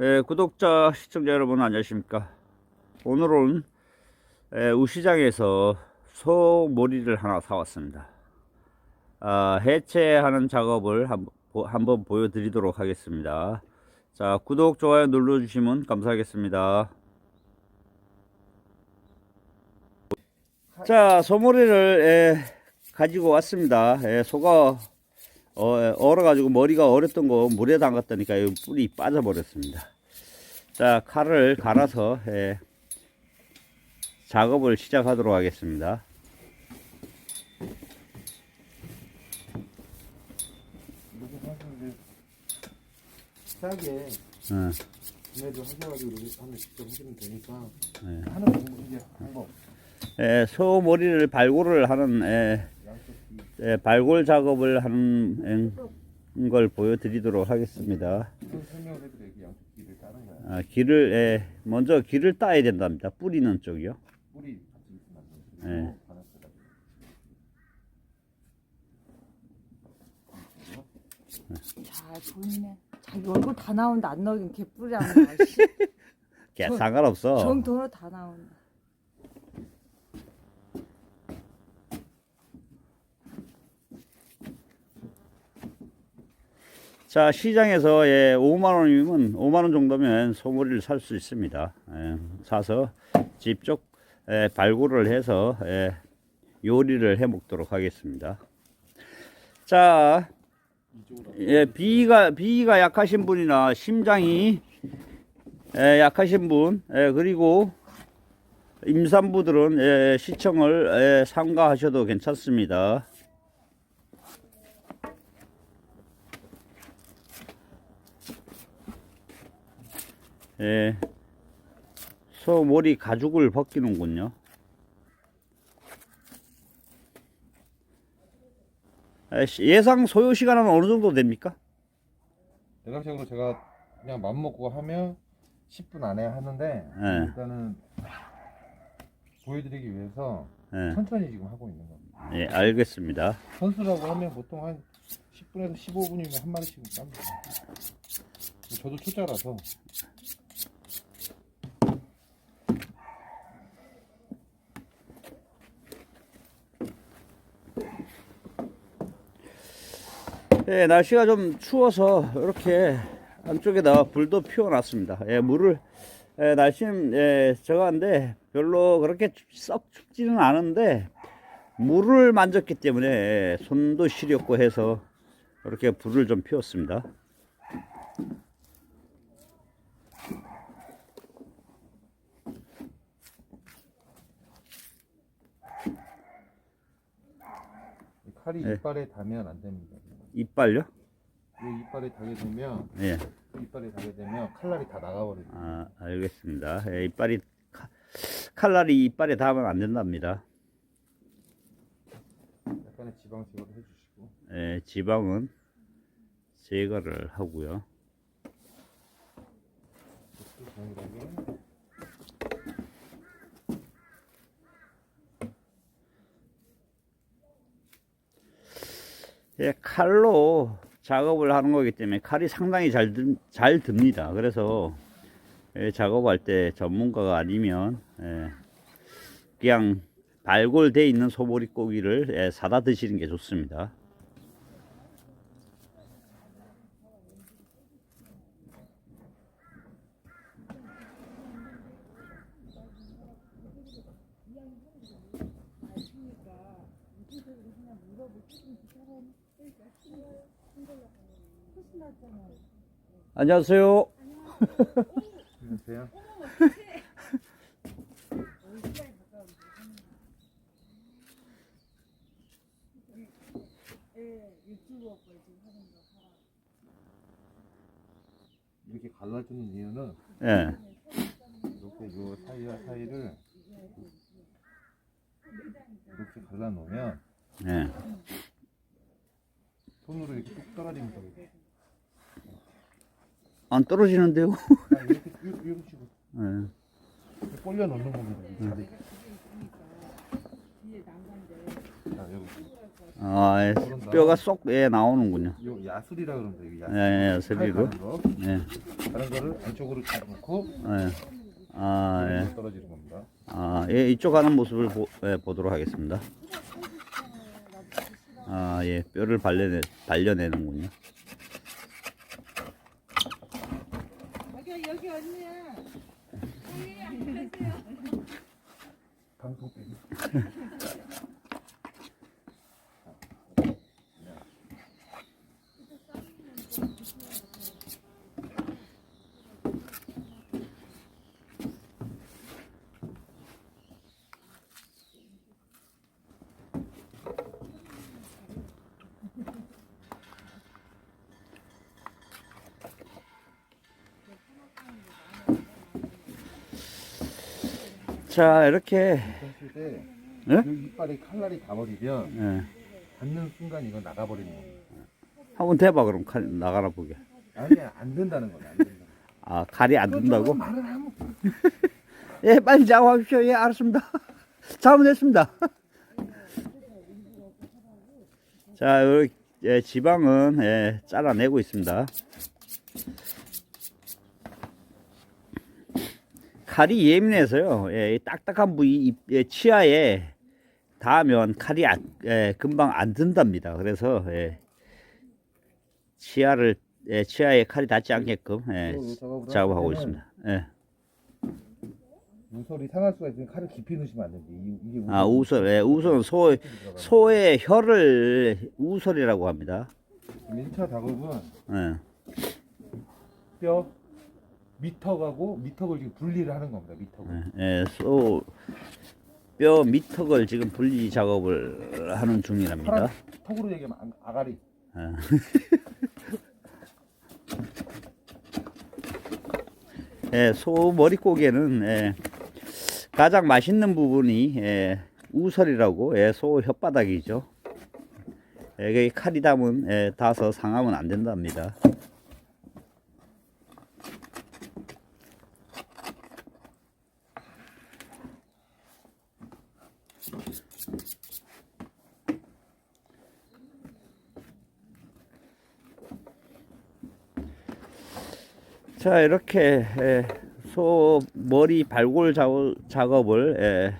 예, 구독자, 시청자 여러분 안녕하십니까. 오늘은 예, 우시장에서 소머리를 하나 사왔습니다. 아, 해체하는 작업을 한, 보- 한번 보여드리도록 하겠습니다. 자, 구독, 좋아요 눌러주시면 감사하겠습니다. 자, 소머리를 예, 가지고 왔습니다. 예, 소가 어, 얼어가지고 머리가 얼었던 거 물에 담갔다니까 이 뿔이 빠져버렸습니다. 자, 칼을 갈아서 예, 작업을 시작하도록 하겠습니다. 이렇게 사시는데 싸게 어, 구매도 하셔가지고 이렇게 하면 직접 하시면 되니까 네. 하는 방법 이제 방법 예, 소 머리를 발골을 하는 예, 예, 발골 작업을 하는 예, 걸 보여드리도록 하겠습니다. 아, 길을 예, 먼저 길을 따야 된답니다. 뿌리는 쪽이요. 네. 바늘가닥 잘 보이네. 자기 얼굴 다 나온다. 안 나오긴 개뿔이 안 나와. 씨. 개 저- 상관없어. 정도로 다 나온다. 자, 시장에서 예, 5만 원이면 5만 원 정도면 소머리를 살 수 있습니다. 예, 사서 직접 예, 발굴을 해서 예, 요리를 해 먹도록 하겠습니다. 자, 예, 비위가 비위가 약하신 분이나 심장이 예, 약하신 분, 예, 그리고 임산부들은 예, 시청을 예, 삼가하셔도 괜찮습니다. 예, 소 머리 가죽을 벗기는군요. 예, 시- 예상 소요 시간은 어느 정도 됩니까? 대략적으로 제가 그냥 맘 먹고 하면 10분 안에 하는데 네. 일단은 보여드리기 위해서 예, 천천히 지금 하고 있는 겁니다 예, 알겠습니다. 선수라고 하면 보통 한 10분에서 15분이면 한 마리씩 깝니다 저도 초짜라서 예, 날씨가 좀 추워서 이렇게 안쪽에다 불도 피워놨습니다. 예, 물을 예, 날씨는 예, 저한데 별로 그렇게 춥- 썩 춥지는 않은데 물을 만졌기 때문에 예, 손도 시렸고 해서 이렇게 불을 좀 피웠습니다. 이 칼이 네. 이빨에 닿으면 안 됩니다. 이빨요? 이 이빨에 닿게 되면 예, 이빨에 닿게 되면 칼날이 다 나가버려요. 아, 알겠습니다. 예, 이빨이 칼- 칼날이 이빨에 닿으면 안 된답니다. 약간의 지방 제거를 해주시고 예, 지방은 제거를 하고요. 이렇게 동일하게 예, 칼로 작업을 하는 거기 때문에 칼이 상당히 잘, 듭, 잘 듭니다. 그래서 예, 작업할 때 전문가가 아니면 예, 그냥 발골돼 있는 소머리 고기를 예, 사다 드시는 게 좋습니다. 안녕하세요. 안녕하세요. 이렇게 갈라주는 이유는 예, 이렇게 요 사이와 사이를 이렇게 갈라놓으면 예. 손으로 이렇게 뚝. 이렇게. 안 떨어지는데요? 아, 이렇게 요- 이런 식으로 예. 이렇게 벌려 놓는 겁니다. 이 자리. 자, 여기. 아, 예, 뼈가 쏙 예, 나오는군요. 요 야술이라 그러는데 이게 야술. 예, 예, 거. 예, 다른 거를 안쪽으로 잡고 예. 아, 예. 떨어지는 겁니다. 아, 예, 이쪽 가는 모습을 보, 예, 보도록 하겠습니다. 아, 예, 뼈를 발려내, 발려내는군요. 여기 여기 언니야. 방송 때문에. 자, 이렇게, 했을 때, 예? 이 이빨에 칼날이 닿아버리면 예. 닿는 순간 이건 나가버리는 겁니다. 한번 대봐, 그럼 칼 나가나 보게. 아니 안 된다는 거야. 안 된다. 아, 칼이 안 든다고? 말을 하면 예, 빨리 작업하십시오. 예, 알았습니다. 잘못했습니다. 자, 여기 예, 지방은 예, 잘라내고 있습니다. 칼이 예민해서요. 예, 이 딱딱한 부위 이- 예, 치아에 닿으면 칼이 안- 예, 금방 안 든답니다. 그래서 예, 치아를 예, 치아에 칼이 닿지 않게끔 예, 또 작업을 작업하고 있습니다. 예. 우설이 상할 수가 있으니 칼을 깊이 넣으시면 안 이게 아, 우설, 예, 우설은 소, 소의 혀를 우설이라고 합니다. 1차 작업은 예. 뼈 미턱하고 미턱을 지금 분리를 하는 겁니다. 미턱을. 예, 소, 뼈 밑턱을 지금 분리 작업을 하는 중이랍니다. 턱으로 얘기하면 아- 아가리. 예, 소 머리고개는 예, 가장 맛있는 부분이 예, 우설이라고 예, 소 혓바닥이죠. 예, 그 칼이 담은 예, 닿아서 상하면 안 된답니다. 자 이렇게 예, 소 머리 발골 작업, 작업을 예,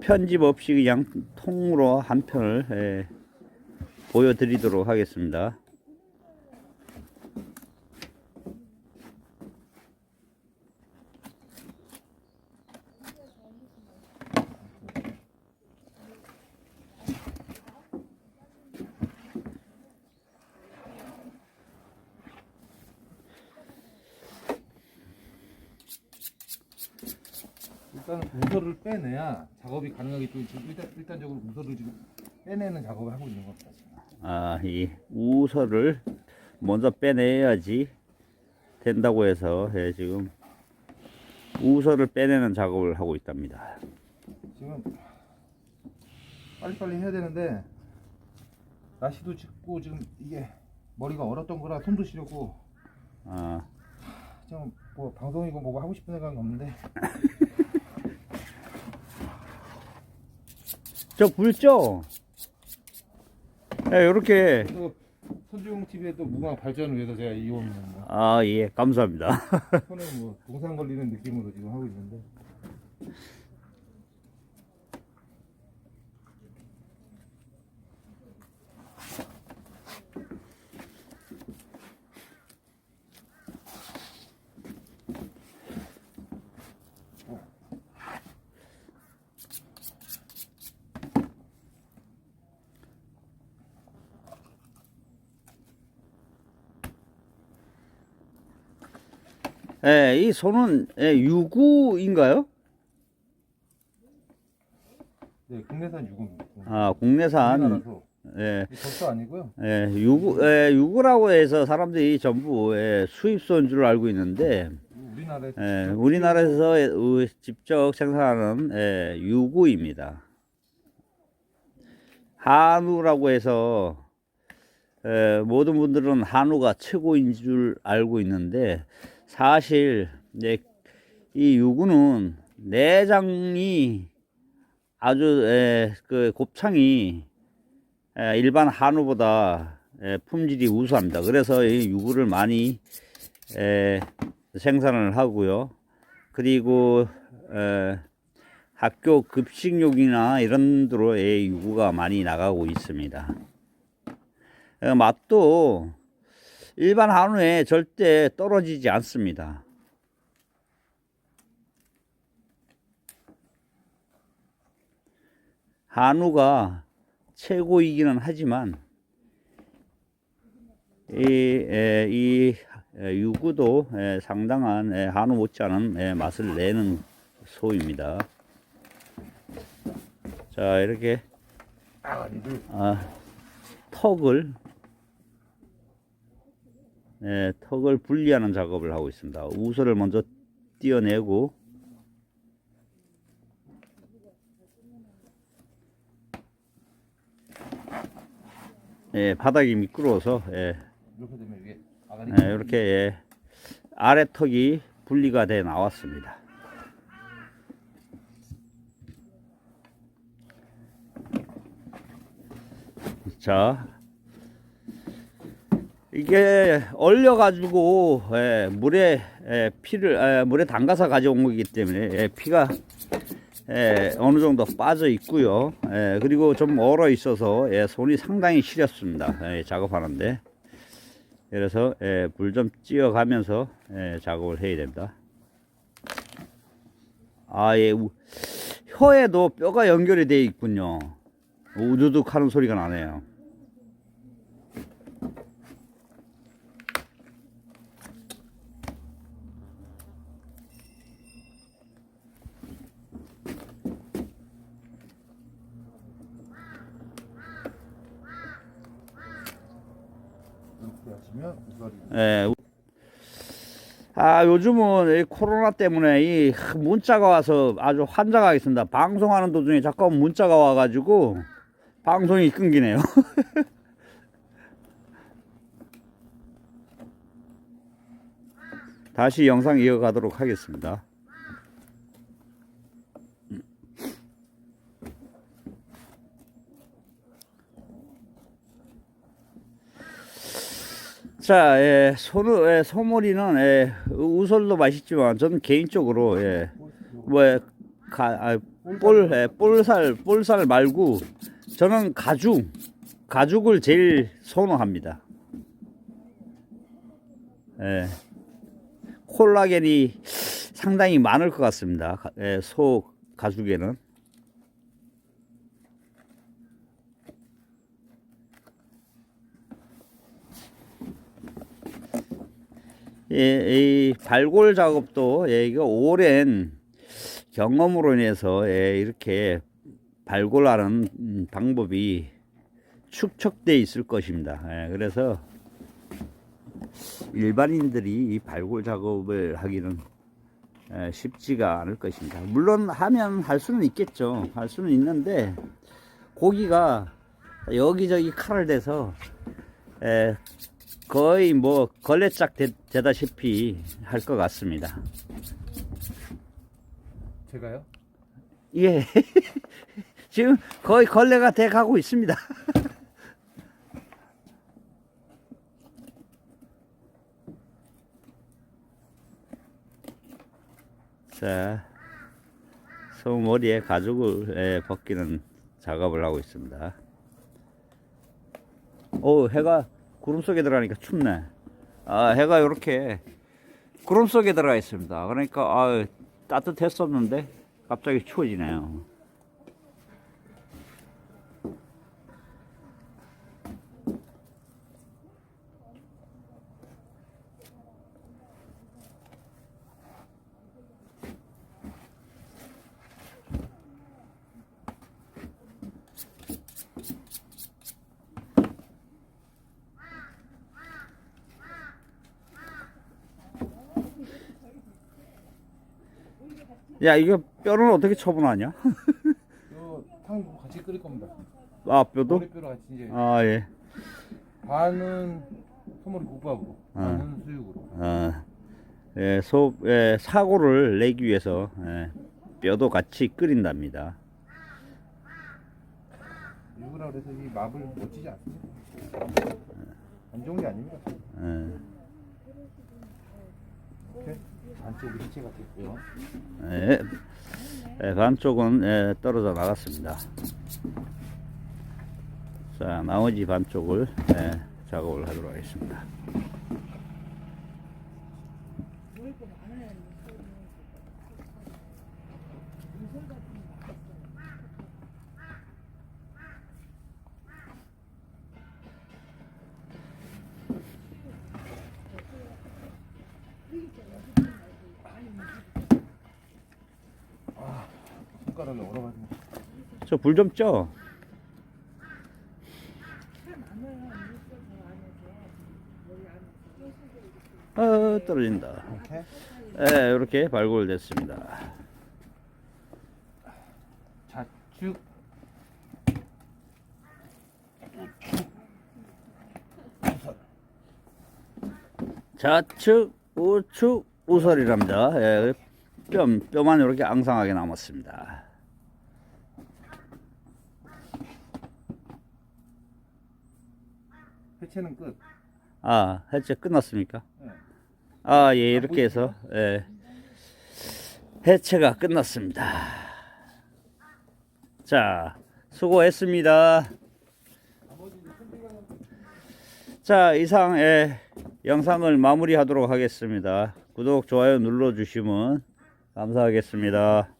편집 없이 그냥 통으로 한 편을 예, 보여드리도록 하겠습니다. 일단 우설을 빼내야 작업이 가능하기 때문에 지금 일단 일단적으로 우설을 지금 빼내는 작업을 하고 있는 겁니다. 아, 이 우설을 먼저 빼내야지 된다고 해서 예, 지금 우설을 빼내는 작업을 하고 있답니다. 지금 빨리빨리 해야 되는데 날씨도 춥고 지금 이게 머리가 얼었던 거라 손도 시렸고 아, 지금 뭐 방송이고 뭐고 하고 싶은 생각은 없는데 저 불죠? 예, 이렇게 또 손주용 TV에도 무궁화 발전을 위해서 제가 이용합니다. 아, 예, 감사합니다. 손에 뭐 동상 걸리는 느낌으로 지금 하고 있는데 예, 이 소는 예, 유구인가요? 네 국내산 유금입니다. 아, 국내산 우리나라서 예, 절도 아니고요. 예, 유구, 예, 유구라고 해서 사람들이 전부 예, 수입소인 줄 알고 있는데 우리나라에서 예, 우리나라에서 우- 직접 생산하는 예, 유구입니다. 한우라고 해서 예, 모든 분들은 한우가 최고인 줄 알고 있는데 사실 이제 이 유구는 내장이 아주 예, 그 곱창이 에, 일반 한우보다 에, 품질이 우수합니다. 그래서 이 유구를 많이 에, 생산을 하고요. 그리고 에, 학교 급식용이나 이런 데로의 유구가 많이 나가고 있습니다. 에, 맛도 일반 한우에 절대 떨어지지 않습니다. 한우가 최고이기는 하지만 이, 에, 이 에, 유구도 에, 상당한 에, 한우 못지않은 에, 맛을 내는 소입니다. 자 이렇게 아가리를 아, 턱을 예, 턱을 분리하는 작업을 하고 있습니다. 우설을 먼저 띄어내고 예, 바닥이 미끄러워서 예, 예, 이렇게 예, 아래 턱이 분리가 돼 나왔습니다. 자, 이게 얼려 가지고 예, 물에 예, 피를 예, 물에 담가서 가져온 거기 때문에 예, 피가 예, 어느 정도 빠져 있고요. 예, 그리고 좀 얼어 있어서 예, 손이 상당히 시렸습니다. 예, 작업하는데. 그래서 예, 물 좀 찌어 가면서 예, 작업을 해야 됩니다. 아, 예, 우- 혀에도 뼈가 연결이 되어 있군요. 우두둑 하는 소리가 나네요. 이렇게 하시면 우설이 예. 우- 아, 요즘은 이 코로나 때문에 이 문자가 와서 아주 환장하고 있습니다. 방송하는 도중에 자꾸 문자가 와가지고 방송이 끊기네요. 다시 영상 이어가도록 하겠습니다. 자, 예, 소르, 예, 소머리는 예, 우설도 맛있지만 저는 개인적으로 예, 뭐 가, 아, 볼, 예, 볼살, 볼살 말고 저는 가죽, 가죽을 제일 선호합니다. 예, 콜라겐이 상당히 많을 것 같습니다. 가- 예, 소 가죽에는. 예, 이 발골 작업도 예, 이거 오랜 경험으로 인해서 예, 이렇게 발골하는 음, 방법이 축적돼 있을 것입니다. 예, 그래서 일반인들이 이 발골 작업을 하기는 예, 쉽지가 않을 것입니다. 물론 하면 할 수는 있겠죠. 할 수는 있는데 고기가 여기저기 칼을 대서 예, 거의 뭐 걸레짝 되, 되다시피 할 것 같습니다. 제가요? 예. 지금 거의 걸레가 돼 가고 있습니다. 자, 소 머리에 가죽을 예, 벗기는 작업을 하고 있습니다. 오, 해가 구름 속에 들어가니까 춥네. 아, 해가 이렇게 구름 속에 들어가 있습니다. 그러니까 아, 따뜻했었는데 갑자기 추워지네요. 야, 이거 뼈는 어떻게 처분하냐? 이탕 같이 끓일 겁니다. 아, 뼈도? 머리뼈로 같이 이제 아, 예. 반은 소머리 국밥으로, 아. 반은 수육으로. 어, 예, 소, 예, 사고를 내기 위해서 예, 뼈도 같이 끓인답니다. 잡으라 그래서 이 맙을 놓치지 않습니다. 안 좋은 게 아닙니다. 예. 이렇게 안쪽이 해체가 됐고요. 예. 예, 반쪽은 예, 떨어져 나갔습니다. 자, 나머지 반쪽을 예, 작업을 하도록 하겠습니다. 손가락을 얼어가지고 저 불 좀 쪄. 어, 떨어진다. 이렇게 예, 이렇게 발굴됐습니다. 좌측 좌측, 우측, 우설이랍니다. 예, 뼈, 뼈만 이렇게 앙상하게 남았습니다. 해체는 끝. 아, 해체 끝났습니까? 네. 아, 예, 이렇게 해서, 예, 해체가 끝났습니다. 자, 수고했습니다. 자, 이상, 예, 영상을 마무리하도록 하겠습니다. 구독, 좋아요 눌러주시면 감사하겠습니다.